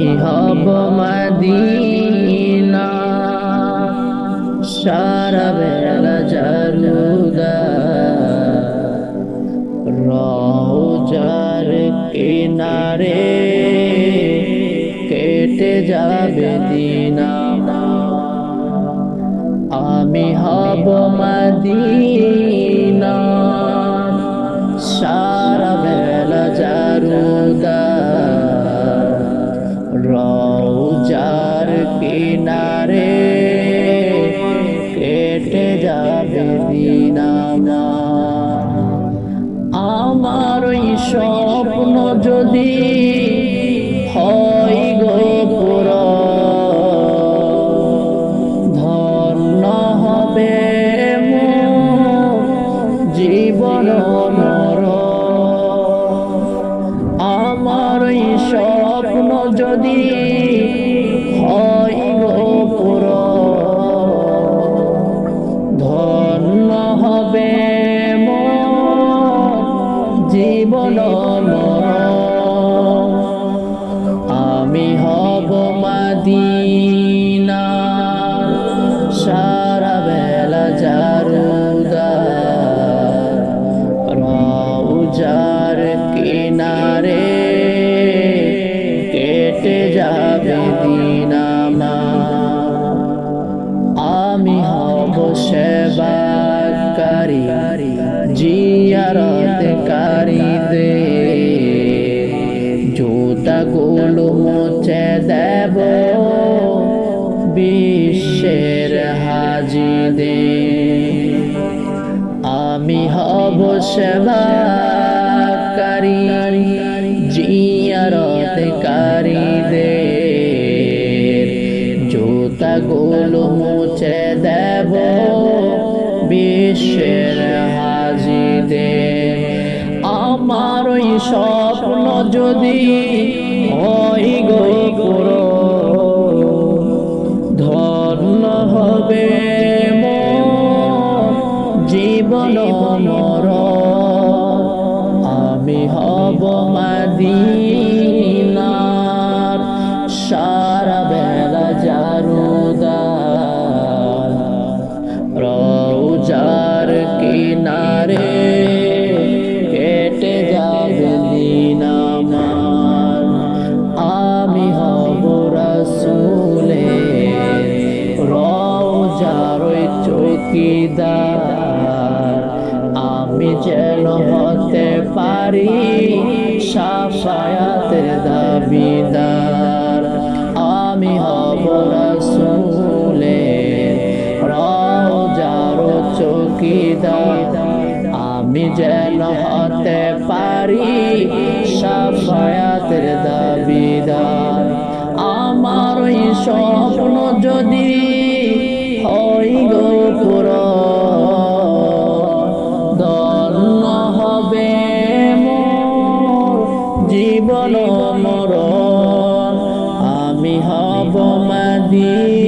আমি হব মাদিনা। সারা বেলা রোজার কিনারে কেটে যাবে দিনা। আমি হব মাদিনা। সারা বেলা জারুদা কিনারে কেটে যাবে দিনামা আমার ওই স্বপ্ন যদি হয় গো পুরা। ধন্য হবে জীবন মর আমার এই স্বপ্ন যদি মাদিনা দেব বিশ্বের হাজিদের। আমি হব সেবাকারী, জিয়ারতকারীদের। জুতাগুলো মুছে দেব বিশ্বের হাজিদের। আমার ওই স্বপ্ন যদি হয় গো ওই চৌকিদার। আমি যেন হতে পারি সাফায়াতের দাবিদার। আমি হব রসুলে রৌজার চৌকিদার। আমি যেন হতে পারি সাফায়াতের দাবিদার। আমার ওই স্বপ্ন যদি জীবন মরণ আমি হব মাদিন